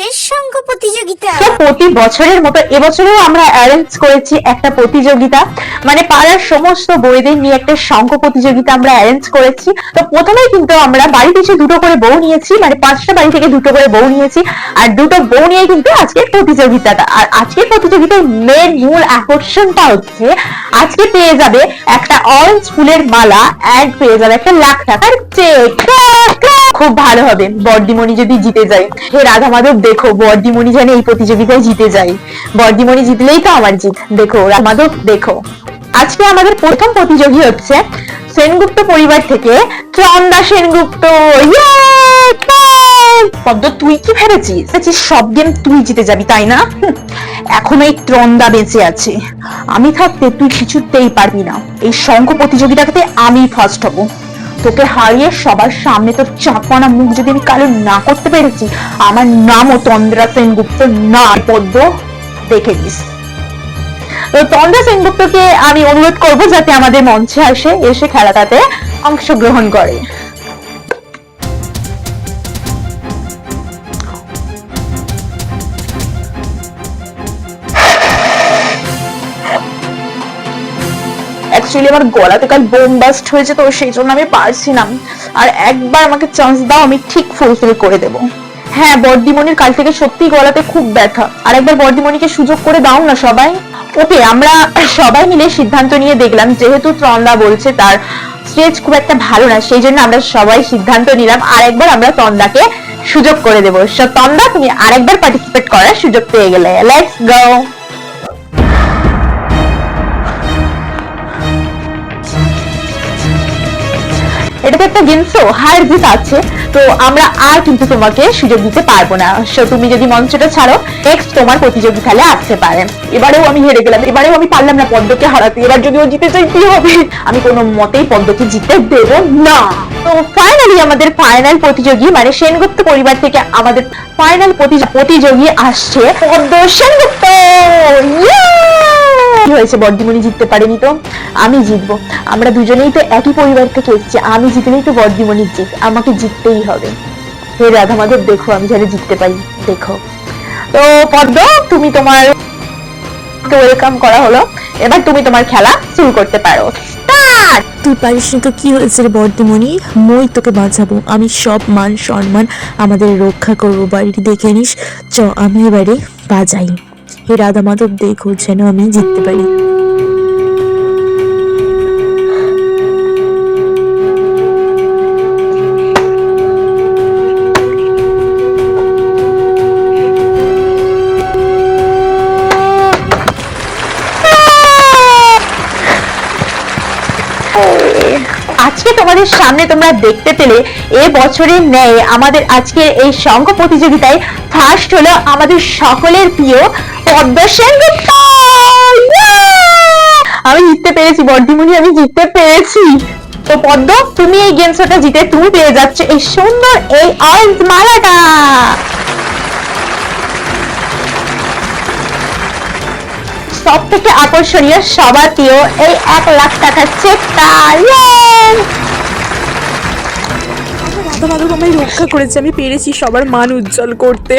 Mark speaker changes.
Speaker 1: এবারের শঙ্খ প্রতিযোগিতা।
Speaker 2: প্রতি বছরের মতো এবছরেও আমরা অ্যারেঞ্জ করেছি একটা প্রতিযোগিতা। মানে পাড়ার সমস্ত বইদের নিয়ে একটা শঙ্খ প্রতিযোগিতা আমরা অ্যারেঞ্জ করেছি। তো কিন্তু আমরা বাড়ি দুটো করে বউ নিয়েছি মানে পাঁচটা বাড়ি থেকে দুটো করে বউ নিয়েছি। আর দুটো বউ নিয়ে কিন্তু আজকের প্রতিযোগিতাটা। আর আজকের প্রতিযোগিতার মেন মূল আকর্ষণটা হচ্ছে, আজকে পেয়ে যাবে একটা অরেঞ্জ ফুলের মালা অ্যাড পেয়ে যাবে একটা লাখ টাকার চেক খুব ভালো হবে। বর্দিমণি যদি জিতে যায়। হে রাধা মাধব দেখো, বর্দিমণি যেন এই প্রতিযোগিতায় জিতে যায়। বর্দিমণি জিতলেই তো আমার জিত। দেখো মাধব দেখো। আজকে আমাদের প্রথম প্রতিযোগী হচ্ছে সেনগুপ্ত পরিবার থেকে চন্দা সেনগুপ্ত। পদ্ম, তুই কি ভেবেছিস? ভেবেছিস সব গেম তুই জিতে যাবি, তাই না? এখনও এই ত্রন্দা বেঁচে আছে। আমি থাকতে তুই কিছুতেই পারবি না। এই শঙ্খ প্রতিযোগিতাতে আমি ফার্স্ট হব। তোকে হারিয়ে সবার সামনে তোর চাপানা মুখ যদি আমি কালো না করতে পেরেছি, আমার নামও তন্দ্রা সেনগুপ্ত না পদ্ম দেখে দিস তো তন্দ্রা সেনগুপ্তকে আমি অনুরোধ করব যাতে আমাদের মঞ্চে আসে, এসে খেলাটাতে অংশগ্রহণ করে। অ্যাকচুয়ালি আমার গলাতে কাল বোম বাস্ট হয়েছে তো সেই জন্য আমি পারছি না আর একবার আমাকে চান্স দাও, আমি ঠিক ফুলফিল করে দেব। হ্যাঁ বর্দিমণির কাল থেকে সত্যি গলাতে খুব ব্যথা। আর একবার বর্দিমণিকে সুযোগ করে দাও না সবাই। ওকে, আমরা সবাই মিলে সিদ্ধান্ত নিয়ে দেখলাম, যেহেতু ত্রন্দা বলছে তার স্টেজ খুব একটা ভালো না, সেই জন্য আমরা সবাই সিদ্ধান্ত নিলাম, আর একবার আমরা তন্দাকে সুযোগ করে দেবো। তন্দা তুমি আরেকবার পার্টিসিপেট করার সুযোগ পেয়ে গেলে। লেটস গো এটাতে একটা গেম শো হার জিত আছে। তো আমরা আর কিন্তু তোমাকে সুযোগ দিতে পারব না। সো তুমি যদি মঞ্চটা ছাড়ো নেক্সট তোমার প্রতিযোগী খেলে আসতে পারে। এবারেও আমি হেরে গেলাম। এবারেও আমি পারলাম না পদ্মকে হারাতে। এবার যদি ও জিতে চাই কি হবে? আমি কোনো মতেই পদ্মকে জিতে দেব না। তো ফাইনালি আমাদের ফাইনাল প্রতিযোগী মানে সেনগুপ্ত পরিবার থেকে আমাদের ফাইনাল প্রতিযোগী আসছে পদ্ম সেনগুপ্ত। Yeah! হয়েছে? বর্দিমণি জিততে পারেনি তো? আমি জিতবো। আমরা দুজনেই তো একই পরিবার থেকে এসেছি। আমি জিতলেই তো বর্দিমণির জিত আমাকে জিততেই হবে। হে রাধা মাধব, দেখো, আমি যেন জিততে পারি। দেখো। তো পদ্ম, তুমি তোমার ওয়েলকাম করা হলো। এবার তুমি তোমার খেলা শুরু করতে পারো।
Speaker 3: তুই পারিস না তো, কি হয়েছে রে বর্ধমণি মই তোকে বাঁচাবো। আমি সব মান, সম্মান আমাদের রক্ষা করব। বাড়িটি দেখে নিস। চ, আমি এবারে বাজাই। হে রাধা মাধব দেখো যেন আমি জিততে পারি।
Speaker 2: আজকে তোমাদের সামনে তোমরা দেখতে পেলে, এ বছরের ন্যায় আমাদের আজকে এই শঙ্খ প্রতিযোগিতায় ফার্স্ট হলো আমাদের সকলের প্রিয় পদ্ম আমি জিততে পেরেছি বর্ধিমণি আমি জিততে পেরেছি। তো পদ্ম, তুমি এই গেম শোটা জিতে, তুমি পেয়ে যাচ্ছ এই সুন্দর এই অরেঞ্জ মালাটা। সব থেকে আকর্ষণীয়, সবার প্রিয় এই এক লাখ টাকার চেকটা!
Speaker 3: রাধা রক্ষা করেছে, আমি পেরেছি সবার মান উজ্জ্বল করতে